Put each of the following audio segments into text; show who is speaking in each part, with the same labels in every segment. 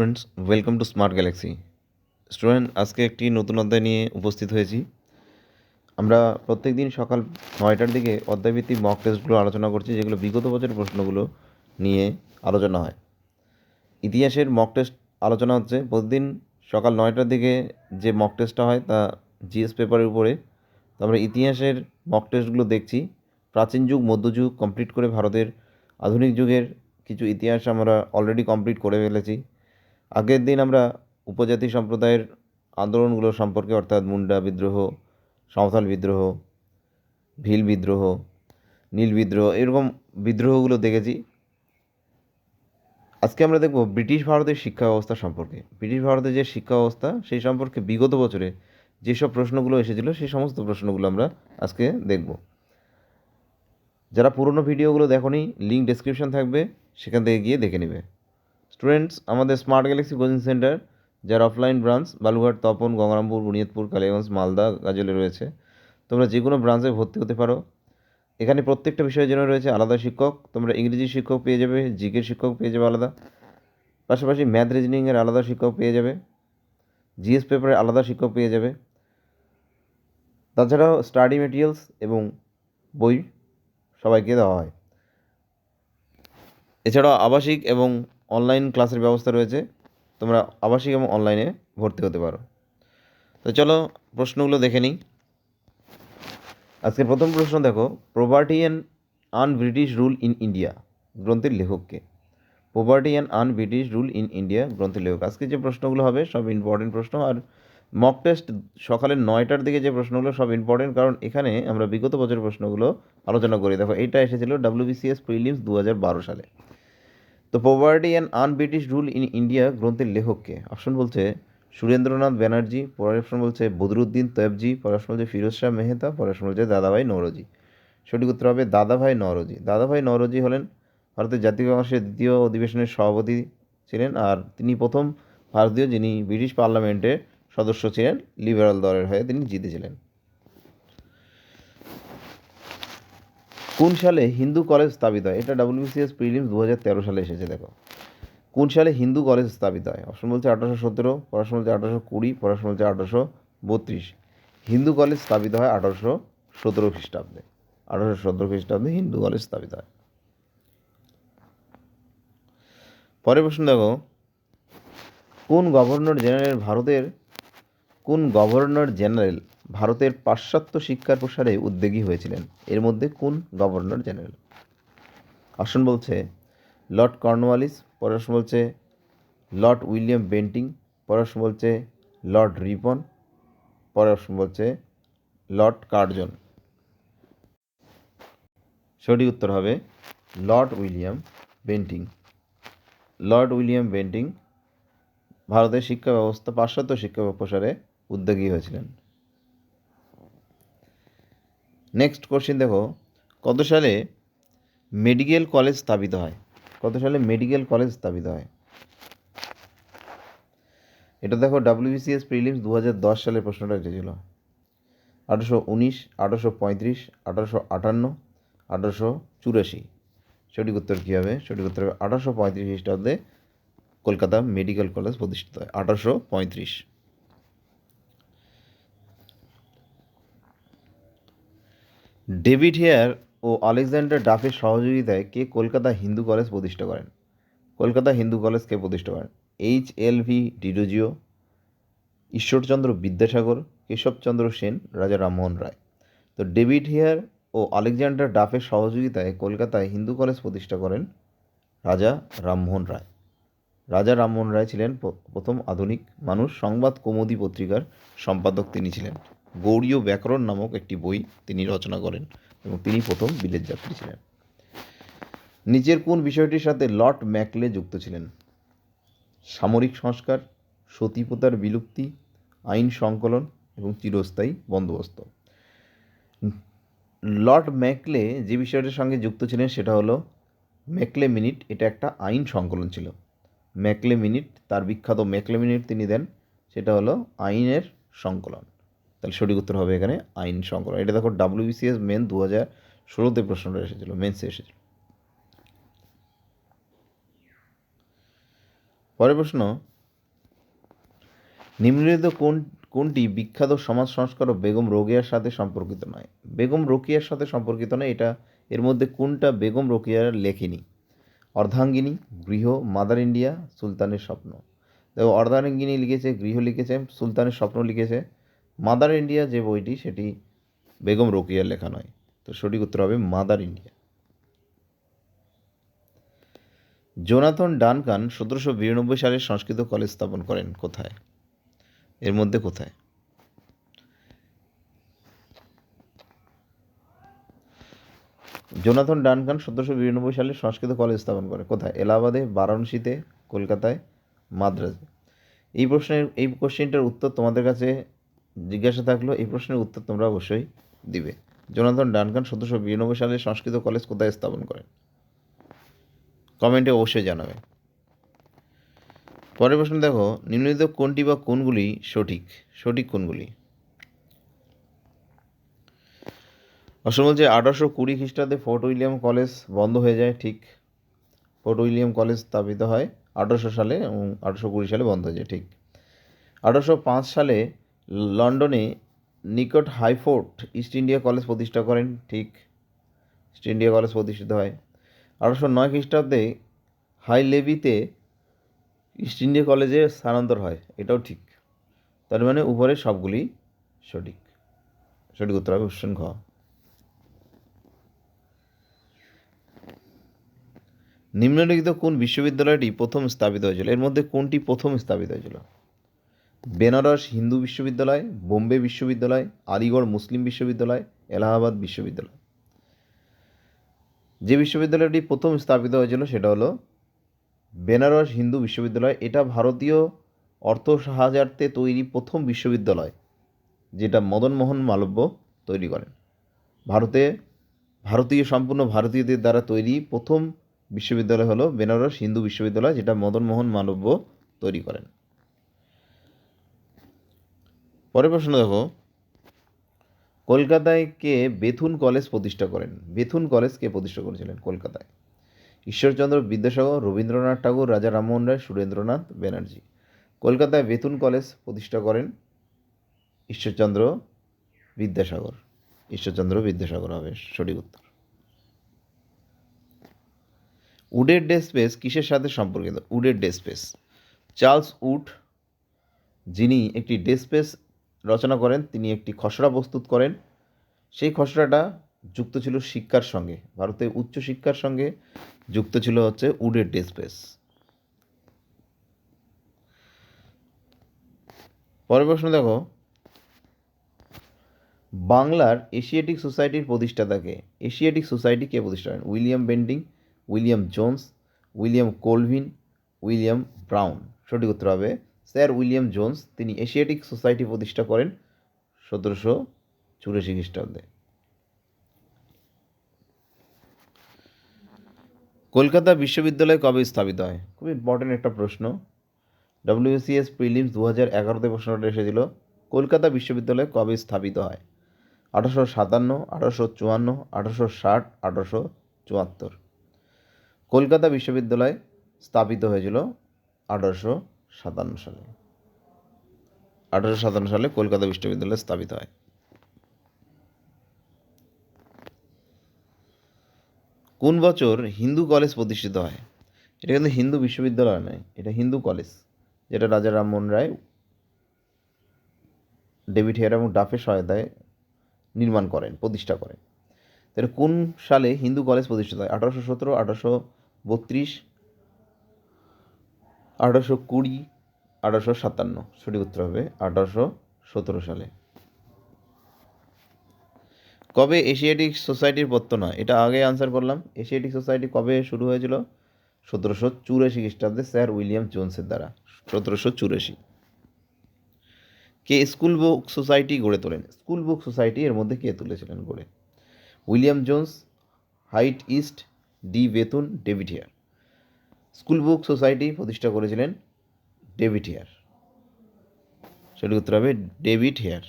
Speaker 1: Students welcome to smart galaxy student আজকে একটি নতুন অধ্যায় নিয়ে উপস্থিত হয়েছি। আমরা প্রত্যেক দিন সকাল নয়টার দিকে অধ্যায়ভিত্তিক মক টেস্টগুলো আলোচনা করছি, যেগুলো বিগত বছরের প্রশ্নগুলো নিয়ে আলোচনা হয়। ইতিহাসের মক টেস্ট আলোচনা হচ্ছে, প্রতিদিন সকাল নয়টার দিকে যে মক টেস্টটা হয় তা জিএস পেপারের উপরে। তো আমরা ইতিহাসের মক টেস্টগুলো দেখছি। প্রাচীন যুগ মধ্যযুগ কমপ্লিট করে ভারতের আধুনিক যুগের কিছু ইতিহাস আমরা অলরেডি কমপ্লিট করে ফেলেছি। আগের দিন আমরা উপজাতি সম্প্রদায়ের আন্দোলনগুলো সম্পর্কে অর্থাৎ মুন্ডা বিদ্রোহ সাঁওতাল বিদ্রোহ, ভিল বিদ্রোহ, নীল বিদ্রোহ এরকম বিদ্রোহগুলো দেখেছি। আজকে আমরা দেখব ব্রিটিশ ভারতের শিক্ষা ব্যবস্থা সম্পর্কে। ব্রিটিশ ভারতের যে শিক্ষা ব্যবস্থা, সেই সম্পর্কে বিগত বছরে যেসব প্রশ্নগুলো এসেছিল সেই সমস্ত প্রশ্নগুলো আমরা আজকে দেখব। যারা পুরনো ভিডিওগুলো দেখোনি লিঙ্ক ডেসক্রিপশন থাকবে, সেখান থেকে গিয়ে দেখে নেবে। স্টুডেন্টস, আমাদের স্মার্ট গ্যালাক্সি কোচিং সেন্টার যার অফলাইন ব্রাঞ্চ বালুঘাট তপন, গঙ্গারামপুর, বুনিয়াদপুর কালীগঞ্জ মালদা, গাজলে রয়েছে। তোমরা যে কোনো ব্রাঞ্চে ভর্তি হতে পারো। এখানে প্রত্যেকটা বিষয়ের জন্য রয়েছে আলাদা শিক্ষক। তোমরা ইংরেজি শিক্ষক পেয়ে যাবে জিকের শিক্ষক পেয়ে যাবে আলাদা। পাশাপাশি ম্যাথ রিজনিংয়ের আলাদা শিক্ষক পেয়ে যাবে। জিএস পেপারের আলাদা শিক্ষক পেয়ে যাবে। তাছাড়াও স্টাডি মেটেরিয়ালস এবং বই সবাইকে দেওয়া হয়। এছাড়াও আবাসিক এবং অনলাইন ক্লাসের ব্যবস্থা রয়েছে। তোমরা আবাসিক এবং অনলাইনে ভর্তি হতে পারো। তো চলো প্রশ্নগুলো দেখে নিই। আজকের প্রথম প্রশ্ন দেখো property and un British rule in India গ্রন্থের লেখককে। Property and un British rule in India গ্রন্থের লেখক। আজকে যে প্রশ্নগুলো হবে, সব ইম্পর্টেন্ট প্রশ্ন। আর মক টেস্ট সকালে নয়টার দিকে যে প্রশ্নগুলো, সব ইম্পর্টেন্ট কারণ এখানে আমরা বিগত বছরের প্রশ্নগুলো আলোচনা করি। দেখো, এটা এসেছিল ডাব্লিউবিসিএস প্রিলিমস দু হাজার বারো সালে। তো poverty and un British rule in India গ্রন্থের লেখককে। অপশন বলছে, সুরেন্দ্রনাথ ব্যানার্জি, পরের অপশন বলছে, বদরুদ্দিন তয়েবজি পরের অপশন বলছে, ফিরোজ শাহ মেহতা, পরের অপশন বলছে, দাদাভাই নওরোজি। সঠিক উত্তর হবে, দাদাভাই নওরোজি। দাদাভাই নওরোজি হলেন ভারতের জাতীয় কংগ্রেসের দ্বিতীয় অধিবেশনের সভাপতি ছিলেন আর তিনি প্রথম ভারতীয় যিনি ব্রিটিশ পার্লামেন্টের সদস্য ছিলেন, লিবারাল দলের হয়ে তিনি জিতেছিলেন। কোন সালে হিন্দু কলেজ স্থাপিত হয়? এটা ডাব্লিউবিসিএস প্রিলিমস দু হাজার তেরো সালে এসেছে, দেখো। কোন সালে হিন্দু কলেজ স্থাপিত হয়? অপশন বলছে আঠারোশো সতেরো, পড়াশোনা বলছে আঠারোশো কুড়ি, পড়াশোনা বলছে আঠারোশো বত্রিশ। হিন্দু কলেজ স্থাপিত হয় আঠারোশো সতেরো খ্রিস্টাব্দে। আঠারোশো সতেরো খ্রিস্টাব্দে হিন্দু কলেজ স্থাপিত হয়। পরের প্রশ্ন দেখো। কোন গভর্নর জেনারেল ভারতের, কোন গভর্নর জেনারেল ভারতের পাশ্চাত্য শিক্ষার প্রসারে উদ্যোগী হয়েছিলেন? এর মধ্যে কোন গভর্নর জেনারেল? অপশন বলছে, লর্ড কর্নওয়ালিস পড়াশোনা বলছে, লর্ড উইলিয়াম বেন্টিং পড়াশোনা বলছে, লর্ড রিপন পড়াশোনা বলছে, লর্ড কার্জন। সঠিক উত্তর হবে, lord William Bentinck. Lord William Bentinck ভারতের শিক্ষা ব্যবস্থা, পাশ্চাত্য শিক্ষা প্রসারে উদ্যোগী হয়েছিলেন। নেক্সট কোশ্চেন দেখো, কত সালে মেডিকেল কলেজ স্থাপিত হয়? কত সালে মেডিকেল কলেজ স্থাপিত হয়? এটা দেখো ডাব্লিউবিসিএস প্রিলিমস দু হাজার সালের প্রশ্নটা এসেছিল আঠারোশো উনিশ, আঠারোশো পঁয়ত্রিশ, আঠারোশো আটান্ন, আঠারোশো চুরাশি। সঠিক উত্তর কী হবে? সঠিক উত্তর হবে আঠারোশো পঁয়ত্রিশ খ্রিস্টাব্দে কলকাতা মেডিকেল কলেজ প্রতিষ্ঠিত হয়। আঠারোশো পঁয়ত্রিশ। ডেভিড হেয়ার ও আলেকজান্ডার ডাফের সহযোগিতায় কে কলকাতা হিন্দু কলেজ প্রতিষ্ঠা করেন? কলকাতা হিন্দু কলেজ কে প্রতিষ্ঠা করেন? H L V Derozio Ishwar Chandra Vidyasagar, Keshab Chandra Sen, Raja Rammohan Roy. তো ডেভিড হেয়ার ও আলেকজান্ডার ডাফের সহযোগিতায় কলকাতায় হিন্দু কলেজ প্রতিষ্ঠা করেন রাজা রামমোহন রায়। রাজা রামমোহন রায় ছিলেন প্রথম আধুনিক মানুষ। সংবাদ কৌমুদী পত্রিকার সম্পাদক তিনি ছিলেন। গৌড়ীয় ব্যাকরণ নামক একটি বই তিনি রচনা করেন এবং তিনি প্রথম বিলেত যাত্রী ছিলেন। নিচের কোন বিষয়টির সাথে লর্ড ম্যাকলে যুক্ত ছিলেন? সামরিক সংস্কার, সতীপতার বিলুপ্তি, আইন সংকলন এবং চিরস্থায়ী বন্দোবস্ত। লর্ড ম্যাকলে যে বিষয়টির সঙ্গে যুক্ত ছিলেন সেটা হলো, ম্যাকলে মিনিট এটা একটা আইন সংকলন ছিল। ম্যাকলে মিনিট, তার বিখ্যাত ম্যাকলে মিনিট তিনি দেন, সেটা হলো আইনের সংকলন। তাহলে সঠিক উত্তর হবে এখানে আইন সংকলন এটা দেখো ডাব্লিউবিসিএস মেন দু হাজার ষোলোতে প্রশ্নটা এসেছিল মেন্সে এসেছিল। পরের প্রশ্ন, নিম্নলিখিত কোন, কোনটি বিখ্যাত সমাজ সংস্কারক বেগম রোকেয়ার সাথে সম্পর্কিত নয়? বেগম রোকেয়ার সাথে সম্পর্কিত নয়, এটা এর মধ্যে কোনটা বেগম রোকেয়ার লেখেনি? অর্ধাঙ্গিনী, গৃহ, মাদার ইন্ডিয়া, সুলতানের স্বপ্ন। দেখো অর্ধাঙ্গিনী লিখেছে, গৃহ লিখেছে, সুলতানের স্বপ্ন লিখেছে। মাদার ইন্ডিয়া যে বইটি, সেটি বেগম রোকিয়ার লেখা নয়। তো সঠিক উত্তর হবে মাদার ইন্ডিয়া। জোনাথন ডানকান সতেরোশো বিরানব্বই সালে সংস্কৃত কলেজ স্থাপন করেন কোথায়? এর মধ্যে কোথায়? জোনাথন ডানকান সতেরোশো বিরানব্বই সালে সংস্কৃত কলেজ স্থাপন করে কোথায়? এলাহাবাদে, বারাণসীতে, কলকাতায় মাদ্রাজে এই প্রশ্নের, এই কোশ্চেনটার উত্তর তোমাদের কাছে জিজ্ঞাসা থাকল, এই প্রশ্নের উত্তর তোমরা অবশ্যই দিবে। জোনাথন ডানকান সতেরোশো বিরানব্বই সালে সংস্কৃত কলেজ কোথায় স্থাপন করেন? কমেন্টে অবশ্যই জানাবে পরের প্রশ্ন দেখো, নিম্নলিখিত কোনটি বা কোনগুলি সঠিক? সঠিক কোনগুলি? অসম বলছে, আঠারোশো কুড়ি খ্রিস্টাব্দে ফোর্ট উইলিয়াম কলেজ বন্ধ হয়ে যায়, ঠিক। ফোর্ট উইলিয়াম কলেজ স্থাপিত হয় আঠারোশো সালে এবং আঠারোশো কুড়ি সালে বন্ধ হয়ে যায়, ঠিক। আঠারোশো পাঁচ সালে লন্ডনে নিকট হাইফোর্ট ইস্ট ইন্ডিয়া কলেজ প্রতিষ্ঠা করেন, ঠিক ইস্ট ইন্ডিয়া কলেজ প্রতিষ্ঠিত হয়। আঠারোশো নয় খ্রিস্টাব্দে হাই লেভিতে ইস্ট ইন্ডিয়া কলেজে স্থানান্তর হয়, এটাও ঠিক। তার মানে উপরে সবগুলি সঠিক। সঠিক উত্তর হবে অপশন ঘ। নিম্নলিখিত কোন বিশ্ববিদ্যালয়টি প্রথম স্থাপিত হয়েছিল? এর মধ্যে কোনটি প্রথম স্থাপিত হয়েছিল? বেনারস হিন্দু বিশ্ববিদ্যালয়, বোম্বে বিশ্ববিদ্যালয়, আলিগড় মুসলিম বিশ্ববিদ্যালয়, এলাহাবাদ বিশ্ববিদ্যালয়। যে বিশ্ববিদ্যালয়টি প্রথম স্থাপিত হয়েছিল সেটা হলো বেনারস হিন্দু বিশ্ববিদ্যালয়। এটা ভারতীয় অর্থ সাহায্যার্থে তৈরি প্রথম বিশ্ববিদ্যালয়, যেটা মদনমোহন মালব্য তৈরি করেন। ভারতে ভারতীয় সম্পূর্ণ ভারতীয়দের দ্বারা তৈরি প্রথম বিশ্ববিদ্যালয় হলো বেনারস হিন্দু বিশ্ববিদ্যালয়, যেটা মদনমোহন মালব্য তৈরি করেন। পরের প্রশ্ন দেখো। কলকাতায় কে বেথুন কলেজ প্রতিষ্ঠা করেন? বেথুন কলেজ কে প্রতিষ্ঠা করেছিলেন কলকাতায়? ঈশ্বরচন্দ্র বিদ্যাসাগর, রবীন্দ্রনাথ ঠাকুর, রাজা রামমোহন রায়, সুরেন্দ্রনাথ ব্যানার্জি। কলকাতায় বেথুন কলেজ প্রতিষ্ঠা করেন ঈশ্বরচন্দ্র বিদ্যাসাগর। ঈশ্বরচন্দ্র বিদ্যাসাগর হবে সঠিক উত্তর। উডের ডে স্পেস কিসের সাথে সম্পর্কিত? উডের ডে স্পেস। চার্লস উড, যিনি একটি ডে স্পেস রচনা করেন, তিনি একটি খসড়া প্রস্তুত করেন। সেই খসড়াটা যুক্ত ছিল শিক্ষার সঙ্গে। ভারতে উচ্চ শিক্ষার সঙ্গে যুক্ত ছিল হচ্ছে উডের ডে স্পেস পরের প্রশ্ন দেখো। বাংলার এশিয়াটিক সোসাইটির প্রতিষ্ঠাতাকে, এশিয়াটিক সোসাইটি কে প্রতিষ্ঠা করেন? William Bentinck, William Jones, William Colvin, William Brown. সঠিক উত্তর হবে স্যার উইলিয়াম জোন্স, তিনি এশিয়াটিক সোসাইটি প্রতিষ্ঠা করেন সতেরোশো চুরাশি খ্রিস্টাব্দে। কলকাতা বিশ্ববিদ্যালয় কবে স্থাপিত হয়? খুব ইম্পর্টেন্ট একটা প্রশ্ন। ডব্লিউসিএস প্রিলিমস দু হাজার এগারোতে প্রশ্নটা এসেছিল, কলকাতা বিশ্ববিদ্যালয় কবে স্থাপিত হয়? আঠারোশো সাতান্ন, আঠারোশো চুয়ান্ন, আঠারোশো ষাট, আঠারোশো চুয়াত্তর। কলকাতা বিশ্ববিদ্যালয় স্থাপিত হয়েছিল আঠারোশো সাতান্ন সালে। আঠারোশো সাতান্ন সালে কলকাতা বিশ্ববিদ্যালয় স্থাপিত হয়। কোন বছর হিন্দু কলেজ প্রতিষ্ঠিত হয়? এটা কিন্তু হিন্দু বিশ্ববিদ্যালয় নয়, এটা হিন্দু কলেজ, যেটা রাজা রামমোহন রায়, ডেভিড হেয়ার এবং ডাফের সহায়তায় নির্মাণ করেন, প্রতিষ্ঠা করেন। তাহলে কোন সালে হিন্দু কলেজ প্রতিষ্ঠিত হয়? আঠারোশো সতেরো, আঠারোশো বত্রিশ আঠারোশো কুড়ি, আঠারোশো সাতান্ন। সঠিক উত্তর হবে আঠারোশো সতেরো সালে। কবে এশিয়াটিক সোসাইটির পত্তন হয় এটা আগে আনসার করলাম। এশিয়াটিক সোসাইটি কবে শুরু হয়েছিল? সতেরোশো চুরাশি খ্রিস্টাব্দে স্যার উইলিয়াম জোন্সের দ্বারা। সতেরোশো চুরাশি। কে স্কুল বুক সোসাইটি গড়ে তোলেন? স্কুল বুক সোসাইটি এর মধ্যে কে তুলেছিলেন গড়ে? William Jones, Hyde East, D Bethune, David Hare. School book society প্রতিষ্ঠা করেছিলেন ডেভিড হেয়ার। সঠিক উত্তর হবে ডেভিড হেয়ার।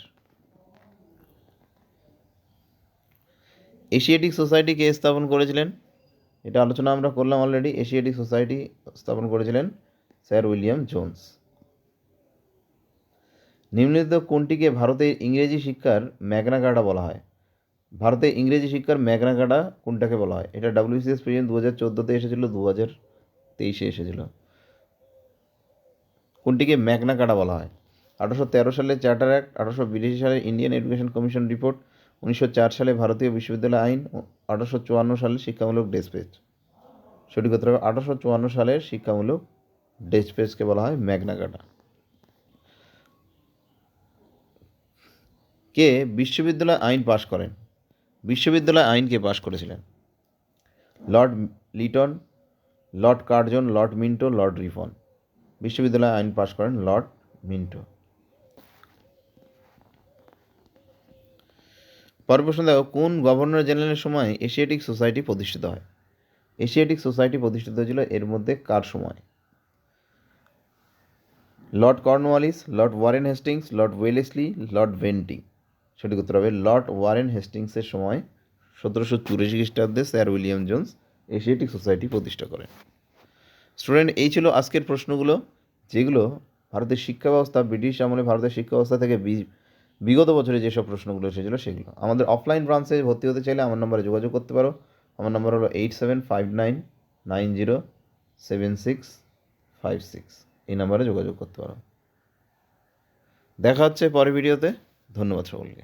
Speaker 1: এশিয়াটিক সোসাইটি কে স্থাপন করেছিলেন? এটা আলোচনা আমরা করলাম অলরেডি এশিয়াটিক সোসাইটি স্থাপন করেছিলেন স্যার উইলিয়াম জোন্স। নিম্নলিখিত কোনটিকে ভারতে ইংরেজি শিক্ষার ম্যাগনা বলা হয়? ভারতে ইংরেজি শিক্ষার ম্যাগনা কোনটাকে বলা হয়? এটা ডাব্লিউসিএস প্রেজেন্ট দু হাজার চোদ্দোতে এসেছিল দু হাজার তেইশে এসেছিল। কোনটিকে ম্যাগনা কাটা বলা হয়? আঠারোশো তেরো সালে চার্টার অ্যাক্ট, আঠারোশো বিরাশি সালে ইন্ডিয়ান এডুকেশন কমিশন রিপোর্ট, উনিশশো চার সালে ভারতীয় বিশ্ববিদ্যালয় আইন আঠারোশো চুয়ান্ন সালে শিক্ষামূলক ডেসপেজ সঠিক হবে, আঠারোশো চুয়ান্ন সালের শিক্ষামূলক ডেসপেজকে বলা হয় ম্যাগনা কার্টা কে বিশ্ববিদ্যালয় আইন পাশ করেন? বিশ্ববিদ্যালয় আইনকে পাশ করেছিলেন। Lord Lytton lord Curzon, lord Minto, lord Ripon. বিশ্ববিদ্যালয় আইন পাশ করেন লর্ড মিন্টো। পরের প্রশ্ন দেখো, কোন গভর্নর জেনারেলের সময় এশিয়াটিক সোসাইটি প্রতিষ্ঠিত হয়? এশিয়াটিক সোসাইটি প্রতিষ্ঠিত হয়েছিল এর মধ্যে কার সময়? Lord Cornwallis, lord Warren Hastings, lord Wellesley, lord Bentinck. সঠিক উত্তর হবে লর্ড ওয়ারেন হেস্টিংসের সময় সতেরোশো চুরাশি খ্রিস্টাব্দে sir William Jones Asiatic Society প্রতিষ্ঠা করেন স্টুডেন্ট, এই ছিল আজকের প্রশ্নগুলো, যেগুলো ভারতের শিক্ষা ব্যবস্থা ব্রিটিশ আমলে ভারতের শিক্ষা ব্যবস্থা থেকে বিগত বছরে যেসব প্রশ্নগুলো এসেছিল সেগুলো। আমাদের অফলাইন ব্রাঞ্চে ভর্তি হতে চাইলে আমার নম্বরে যোগাযোগ করতে পারো। আমার নম্বর হলো eight seven five nine nine zero seven six five six এই নাম্বারে যোগাযোগ করতে পারো। দেখা হচ্ছে পরের ভিডিওতে। ধন্যবাদ সকলকে।